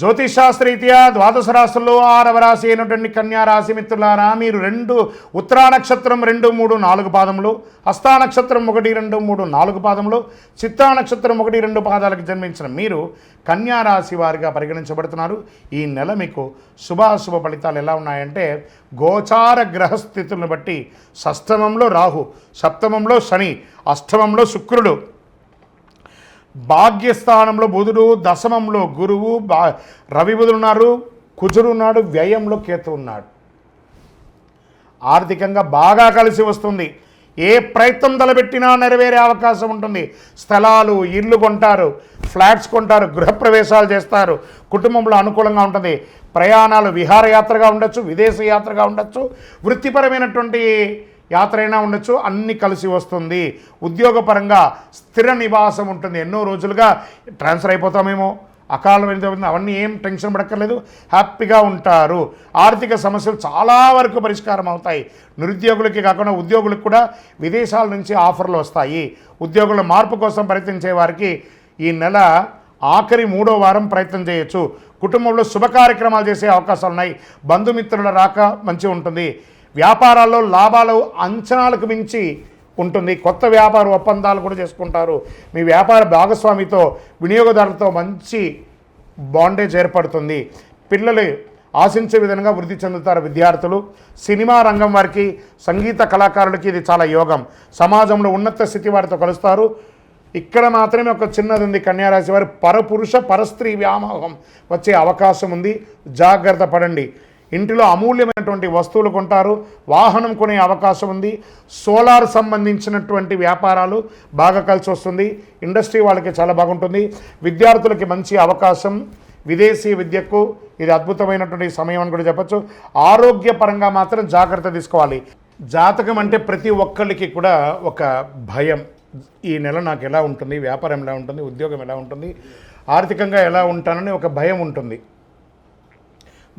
జ్యోతిషాస్త్రీత్యా ద్వాదశ రాశుల్లో ఆరవ రాశి అయినటువంటి కన్యా రాశి మిత్రులారా మీరు రెండు ఉత్తరా నక్షత్రం రెండు మూడు నాలుగు పాదములు హస్తా నక్షత్రం ఒకటి రెండు మూడు నాలుగు పాదములు చిత్తా నక్షత్రం ఒకటి రెండు పాదాలకు జన్మించిన మీరు కన్యా రాశి వారిగా పరిగణించబడుతున్నారు. ఈ నెల మీకు శుభాశుభ ఫలితాలు ఎలా ఉన్నాయంటే గోచార గ్రహస్థితులను బట్టి షష్టమంలో రాహు సప్తమంలో శని అష్టమంలో శుక్రుడు భాగ్యస్థానంలో బుధుడు దశమంలో గురువు బా రవి బుధుడు ఉన్నారు కుజుడు ఉన్నాడు వ్యయంలో కేతు ఉన్నాడు. ఆర్థికంగా బాగా కలిసి వస్తుంది. ఏ ప్రయత్నం తలబెట్టినా నెరవేరే అవకాశం ఉంటుంది. స్థలాలు ఇల్లు కొంటారు ఫ్లాట్స్ కొంటారు గృహప్రవేశాలు చేస్తారు. కుటుంబంలో అనుకూలంగా ఉంటుంది. ప్రయాణాలు విహారయాత్రగా ఉండొచ్చు విదేశ యాత్రగా ఉండొచ్చు. వృత్తిపరమైనటువంటి యాత్ర అయినా ఉండొచ్చు అన్నీ కలిసి వస్తుంది. ఉద్యోగపరంగా స్థిర నివాసం ఉంటుంది. ఎన్నో రోజులుగా ట్రాన్స్ఫర్ అయిపోతామేమో. అకాలమైన అవన్నీ ఏం టెన్షన్ పడక్కర్లేదు. హ్యాపీగా ఉంటారు. ఆర్థిక సమస్యలు చాలా వరకు పరిష్కారం అవుతాయి. నిరుద్యోగులకి కాకుండా ఉద్యోగులకు కూడా విదేశాల నుంచి ఆఫర్లు వస్తాయి. ఉద్యోగుల మార్పు కోసం ప్రయత్నించే వారికి ఈ నెల ఆఖరి మూడో వారం ప్రయత్నం చేయొచ్చు. కుటుంబంలో శుభ కార్యక్రమాలు చేసే అవకాశాలు ఉన్నాయి బంధుమిత్రుల రాక మంచి ఉంటుంది. వ్యాపారాల్లో లాభాలు అంచనాలకు మించి ఉంటుంది. కొత్త వ్యాపార ఒప్పందాలు కూడా చేసుకుంటారు. మీ వ్యాపార భాగస్వామితో వినియోగదారులతో మంచి బాండేజ్ ఏర్పడుతుంది. పిల్లలు ఆశించే విధంగా వృద్ధి చెందుతారు విద్యార్థులు. సినిమా రంగం వారికి సంగీత కళాకారులకి ఇది చాలా యోగం. సమాజంలో ఉన్నత స్థితి వారితో కలుస్తారు. ఇక్కడ మాత్రమే ఒక చిన్నది ఉంది కన్యారాశి వారి. పరపురుష పరస్త్రీ వ్యామోహం వచ్చే అవకాశం ఉంది. జాగ్రత్త పడండి. ఇంటిలో అమూల్యమైనటువంటి వస్తువులు కొంటారు వాహనం కొనే అవకాశం ఉంది సోలార్ సంబంధించినటువంటి వ్యాపారాలు బాగా కలిసి వస్తుంది ఇండస్ట్రీ వాళ్ళకి చాలా బాగుంటుంది విద్యార్థులకి మంచి అవకాశం విదేశీ విద్యకు ఇది అద్భుతమైనటువంటి సమయం అని కూడా చెప్పచ్చు. ఆరోగ్యపరంగా మాత్రం జాగ్రత్త తీసుకోవాలి. జాతకం అంటే ప్రతి ఒక్కరికి కూడా ఒక భయం. ఈ నెల నాకు ఎలా ఉంటుంది వ్యాపారం ఎలా ఉంటుంది ఉద్యోగం ఎలా ఉంటుంది ఆర్థికంగా ఎలా ఉంటానని ఒక భయం ఉంటుంది.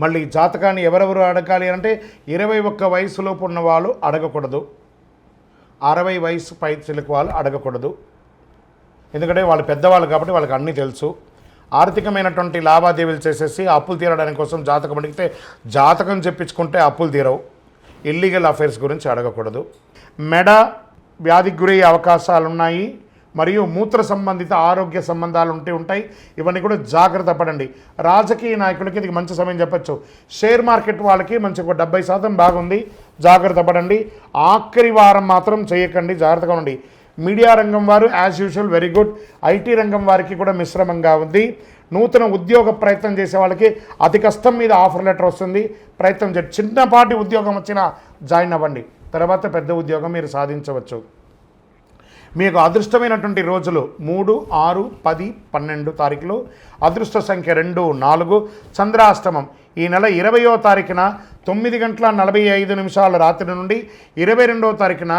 మళ్ళీ జాతకాన్ని ఎవరెవరు అడగాలి అంటే ఇరవై ఒక్క వయసులోపు ఉన్న వాళ్ళు అడగకూడదు. అరవై వయసు పై చిలుకు వాళ్ళు అడగకూడదు. ఎందుకంటే వాళ్ళు పెద్దవాళ్ళు కాబట్టి వాళ్ళకి అన్నీ తెలుసు. ఆర్థికమైనటువంటి లావాదేవీలు చేసేసి అప్పులు తీరడానికి కోసం జాతకం అడిగితే జాతకం చెప్పించుకుంటే అప్పులు తీరవు. ఇల్లీగల్ అఫైర్స్ గురించి అడగకూడదు. మెడ వ్యాధికి గురయ్యే అవకాశాలు ఉన్నాయి మరియు మూత్ర సంబంధిత ఆరోగ్య సంబంధాలు ఉంటే ఉంటాయి. ఇవన్నీ కూడా జాగ్రత్త పడండి. రాజకీయ నాయకులకి ఇది మంచి సమయం చెప్పచ్చు. షేర్ మార్కెట్ వాళ్ళకి మంచి ఒక డెబ్బై శాతం బాగుంది. జాగ్రత్త పడండి. ఆఖరి వారం మాత్రం చేయకండి. జాగ్రత్తగా ఉండండి. మీడియా రంగం వారు as usual very good IT రంగం వారికి కూడా మిశ్రమంగా ఉంది. నూతన ఉద్యోగ ప్రయత్నం చేసే వాళ్ళకి అతి కష్టం మీద ఆఫర్ లెటర్ వస్తుంది. ప్రయత్నం చేయండి. చిన్నపాటి ఉద్యోగం వచ్చినా జాయిన్ అవ్వండి. తర్వాత పెద్ద ఉద్యోగం మీరు సాధించవచ్చు. మీకు అదృష్టమైనటువంటి రోజులు మూడు ఆరు పది పన్నెండు తారీఖులు. అదృష్ట సంఖ్య రెండు నాలుగు. చంద్రాష్టమం ఈ నెల ఇరవయో తారీఖున తొమ్మిది గంటల నలభై ఐదు నిమిషాల రాత్రి నుండి ఇరవై రెండవ తారీఖున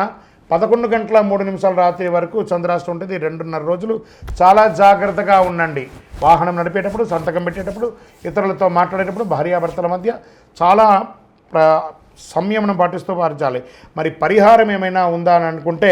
పదకొండు గంటల మూడు నిమిషాల రాత్రి వరకు చంద్రాష్టం ఉంటుంది. రెండున్నర రోజులు. చాలా జాగ్రత్తగా ఉండండి. వాహనం నడిపేటప్పుడు సంతకం పెట్టేటప్పుడు ఇతరులతో మాట్లాడేటప్పుడు భార్యాభర్తల మధ్య చాలా ప్ర సంయమనం పాటిస్తూ పాటించాలి మరి పరిహారం ఏమైనా ఉందా అని అనుకుంటే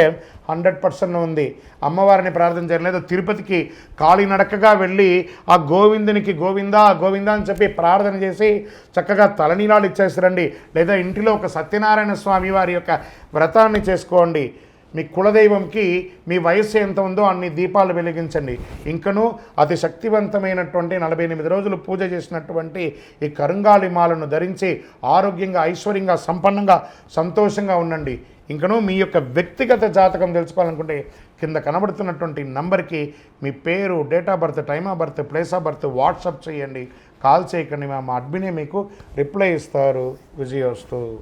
హండ్రెడ్ పర్సెంట్ ఉంది. అమ్మవారిని ప్రార్థన చేయలేదు తిరుపతికి కాలినడకగా వెళ్ళి ఆ గోవిందునికి గోవిందా గోవిందా అని చెప్పి ప్రార్థన చేసి చక్కగా తలనీలాలు ఇచ్చేసి రండి. లేదా ఇంటిలో ఒక సత్యనారాయణ స్వామి వారి యొక్క వ్రతాన్ని చేసుకోండి. మీ కులదైవంకి మీ వయస్సు ఎంత ఉందో అన్ని దీపాలు వెలిగించండి. ఇంకనూ అతి శక్తివంతమైనటువంటి నలభై ఎనిమిది రోజులు పూజ చేసినటువంటి ఈ కరుంగాలిమాలను ధరించి ఆరోగ్యంగా ఐశ్వర్యంగా సంపన్నంగా సంతోషంగా ఉండండి. ఇంకనూ మీ యొక్క వ్యక్తిగత జాతకం తెలుసుకోవాలనుకుంటే కింద కనబడుతున్నటువంటి నంబర్కి మీ పేరు date of birth time of birth place of birth WhatsApp చేయండి. కాల్ చేయకండి మా అడ్మినే మీకు రిప్లై ఇస్తారు. విజయోస్తు.